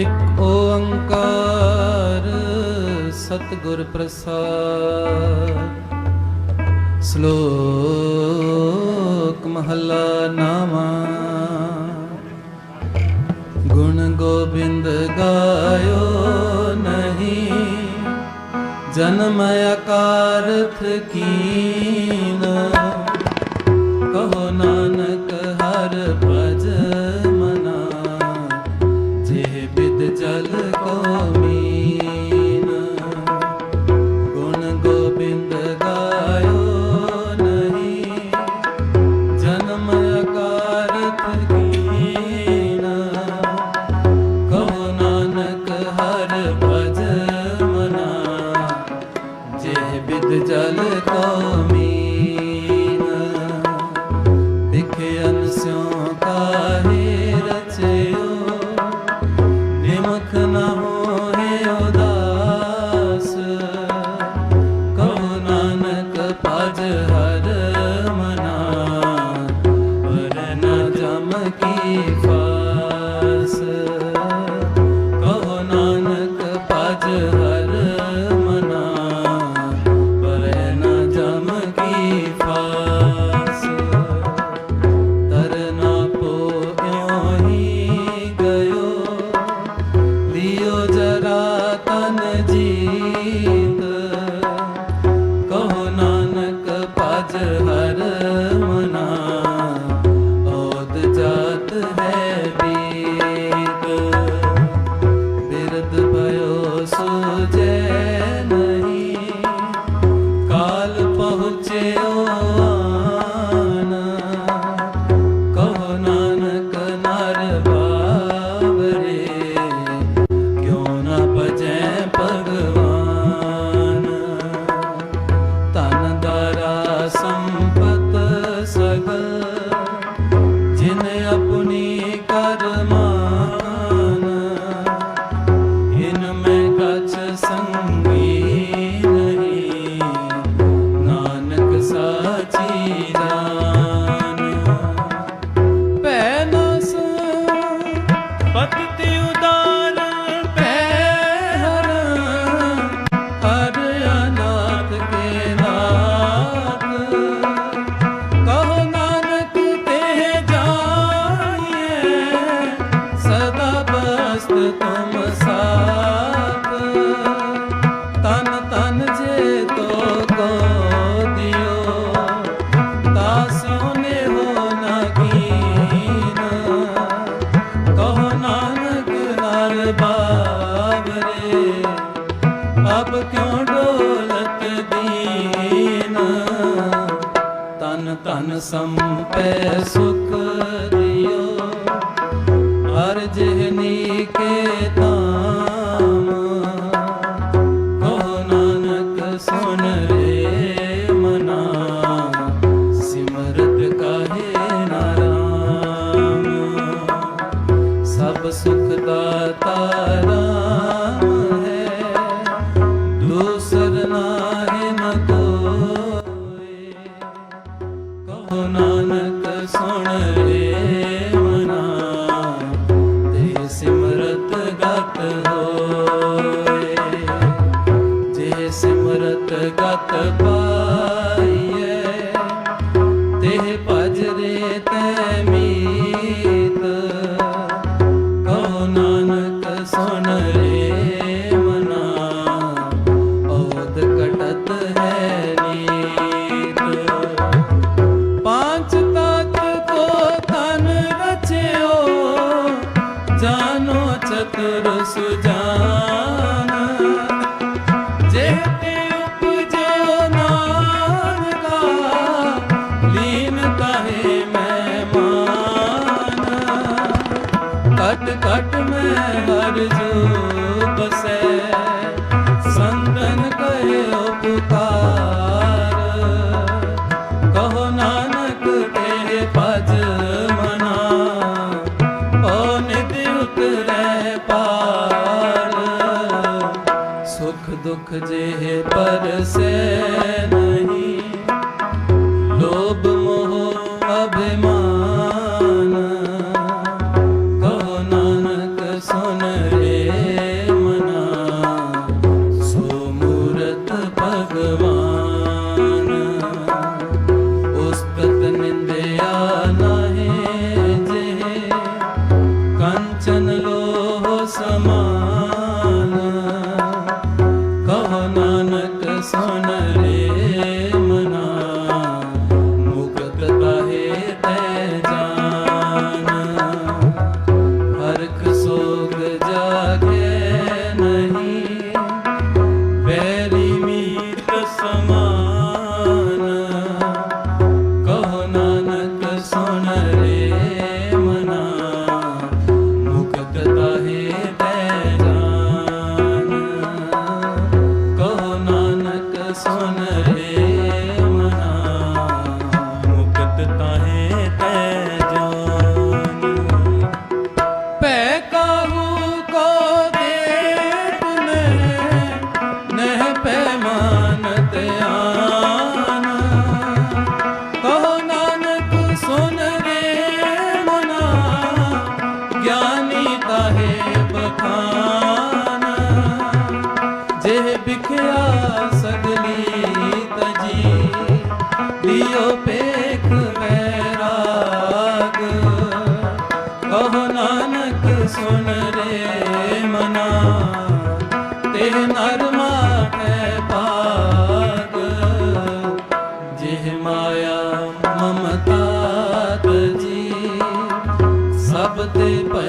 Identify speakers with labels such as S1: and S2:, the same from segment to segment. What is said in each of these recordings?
S1: ਇੱਕ ਓੰਕਾਰ ਸਤਿਗੁਰ ਪ੍ਰਸਾਦ। ਸ਼ਲੋਕ ਮਹਲਾ ਨਾਮਾ ਗੁਣ ਗੋਬਿੰਦ ਗਾਇਓ ਨਹੀਂ। ਜਨਮ ਅਕਾਰਥ ਕੀ सुख ਸਤ ਪਾ ਘਟ ਘਟ ਮੈਂ ਹਰ ਜੋ ਬਸੈ। ਸੰਤਨ ਕਹੇ ਉਪਕਾਰ। ਕਹੋ ਨਾਨਕ ਤੇਰੇ ਭਜ ਮਨਾ। ਓ ਨਿਤ ਉਤਰੈ ਪਾਰ। ਸੁਖ ਦੁਖ ਜੇਹ ਪਰਸੈ ਨਹੀਂ। ਲੋਭ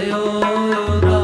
S1: ਤੇ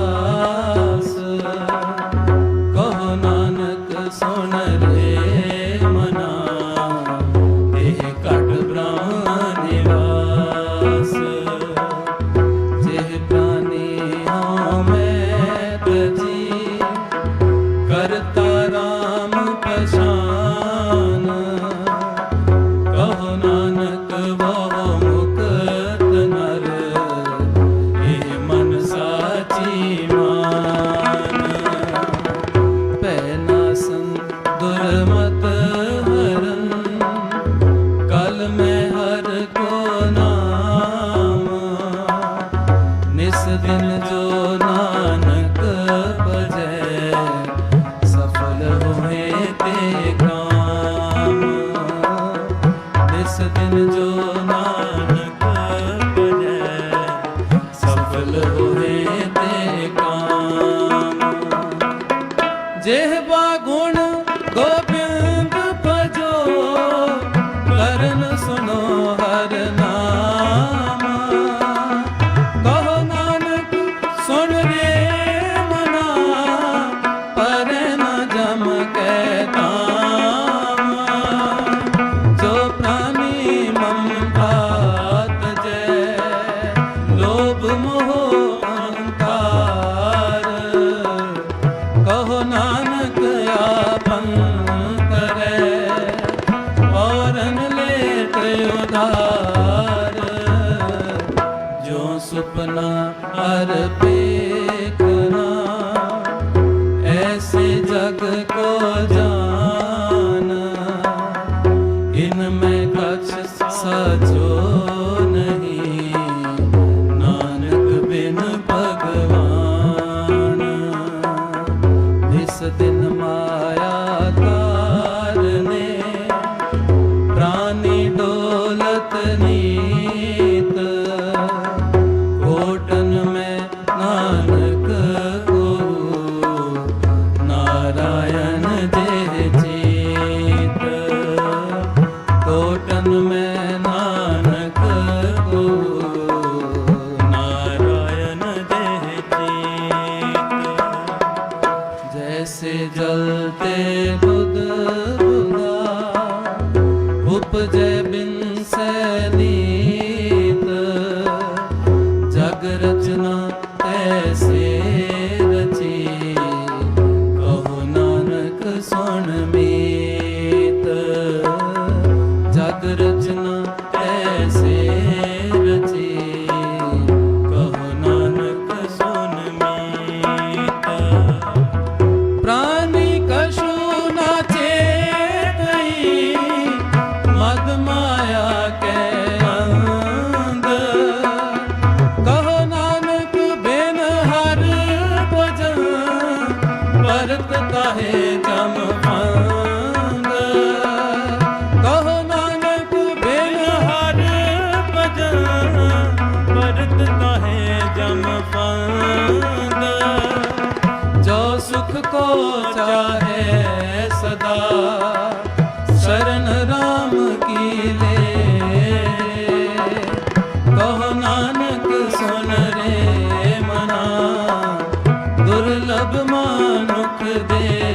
S1: ਮਾਨੁਖ ਦੇ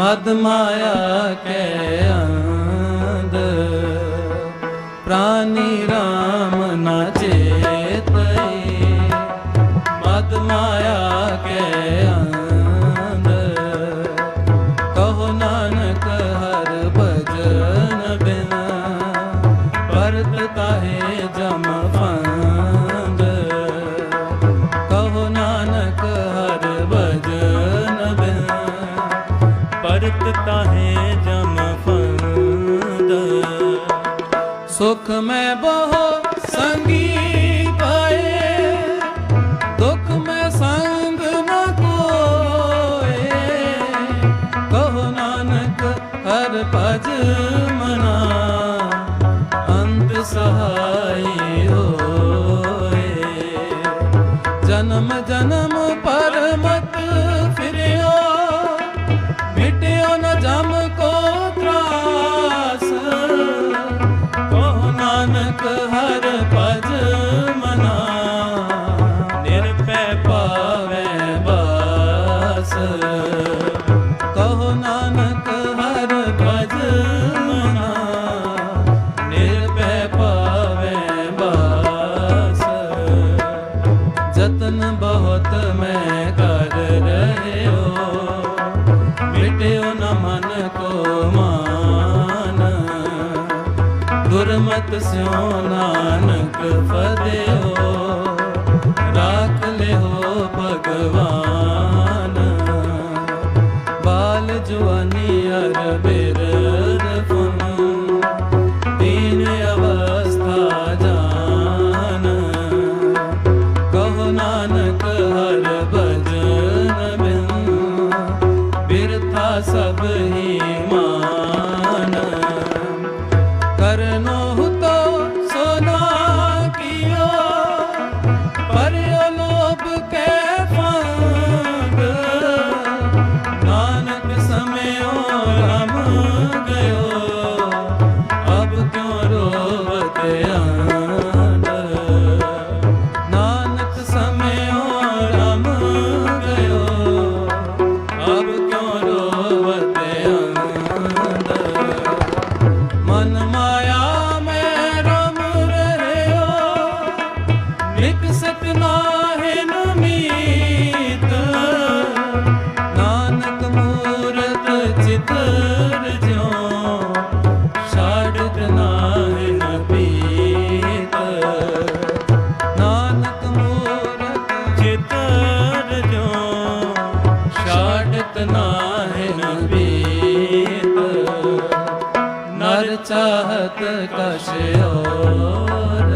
S1: ਮਦ ਮਾਇਆ ਕੈ ਅੰਧ। ਪ੍ਰਾਨੀ RAM ਨਾਚੇ ਹਰ ਭਜ ਮਨਾ ਅੰਤ ਸਹਾਈ ਹੋਏ। ਜਨਮ ਜਨਮ ਮਾਨ। ਗੁਰਮਤ ਸਿਉ ਨਾਨਕ ਫਦਿਓ ਰਾਖ ਲਿਓ ਭਗਵਾਨ। ਬਾਲ ਜਵਾਨੀ ਅਰ ਬਿਰ चाहत कश और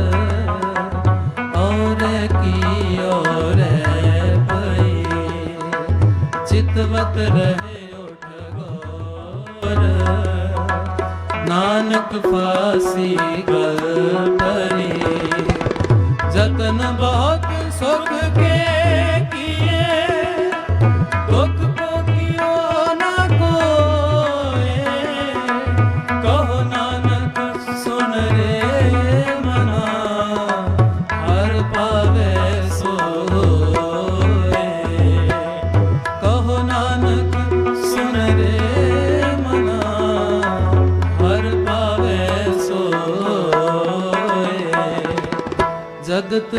S1: और की और पई चितवत रहे उठ गोर नानक फासी गल परी जतन बहुत
S2: सुख के ਆਦਤ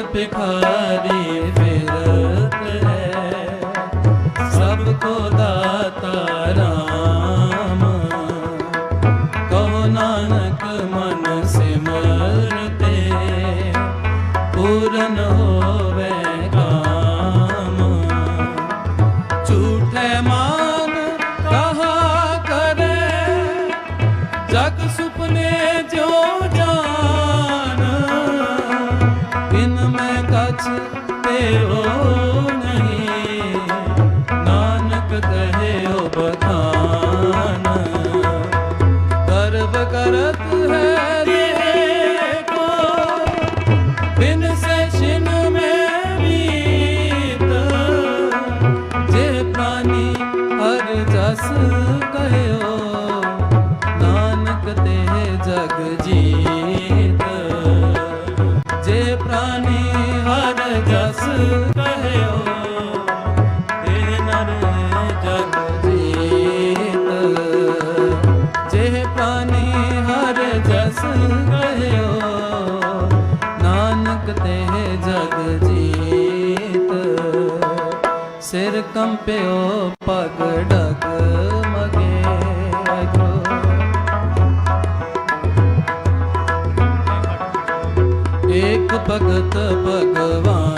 S2: भगत भगवान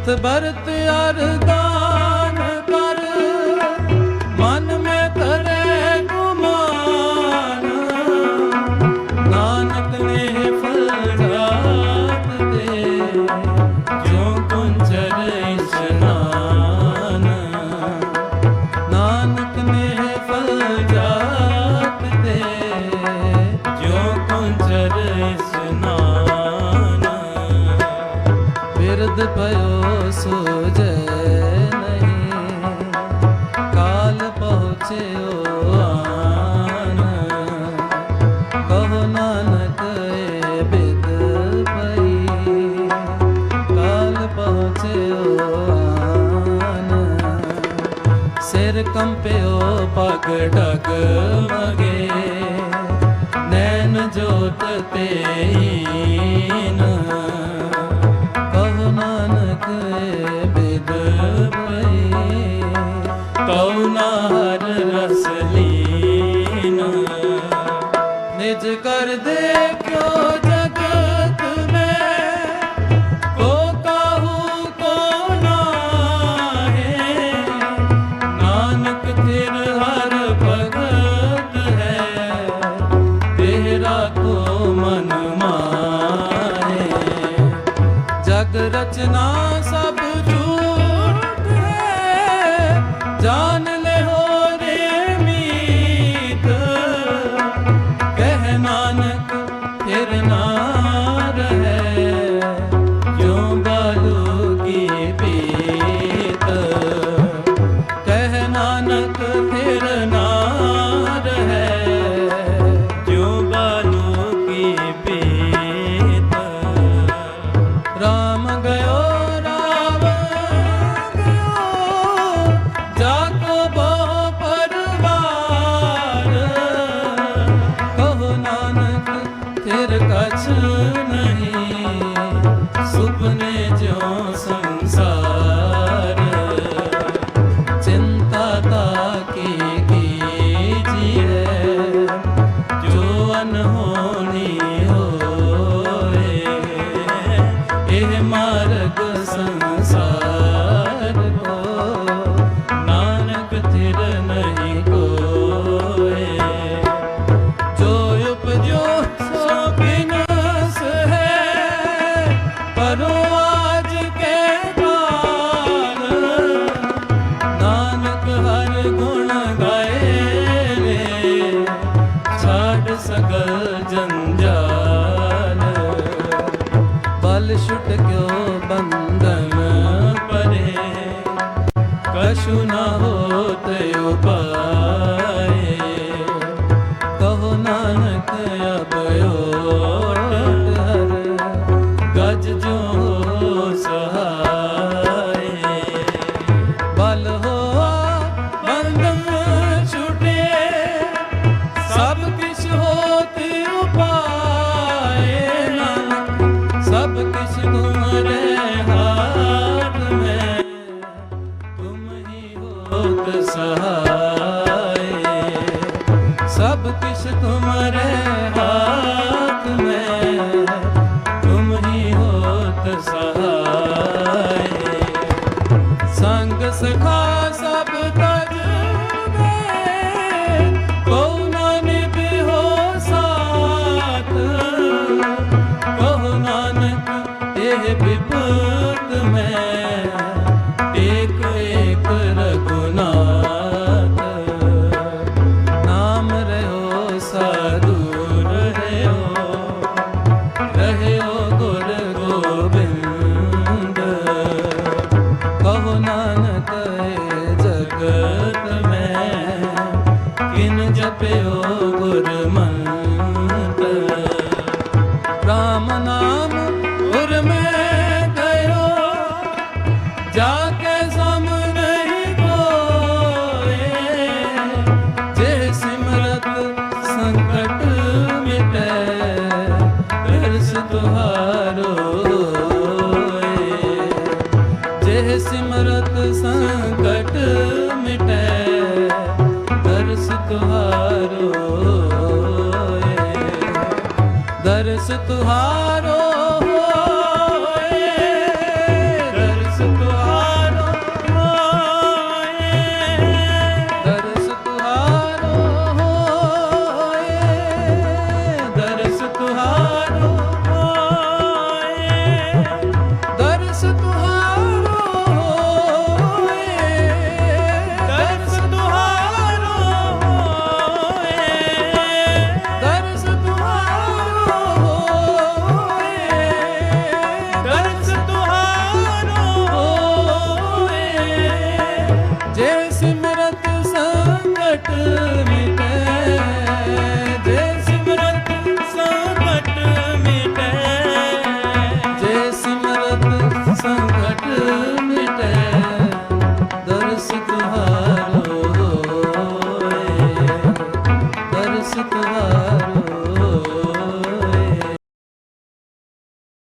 S1: ਹੱਥ ਬਰਤ ਅਰਦ ਢਕ ਢਕ ਮਗੇ ਨੈਣ ਜੋਤ ਤੇਨ ਮਨ ਮਾਰੇ ਜਗ ਰਚਨਾ to ਛੁਟ ਕਿਉ ਬੰਧਨ ਪਰੇ? ਕਛੁ ਨਾ ਹੋਤ ਉਪਾ I'm Ramana.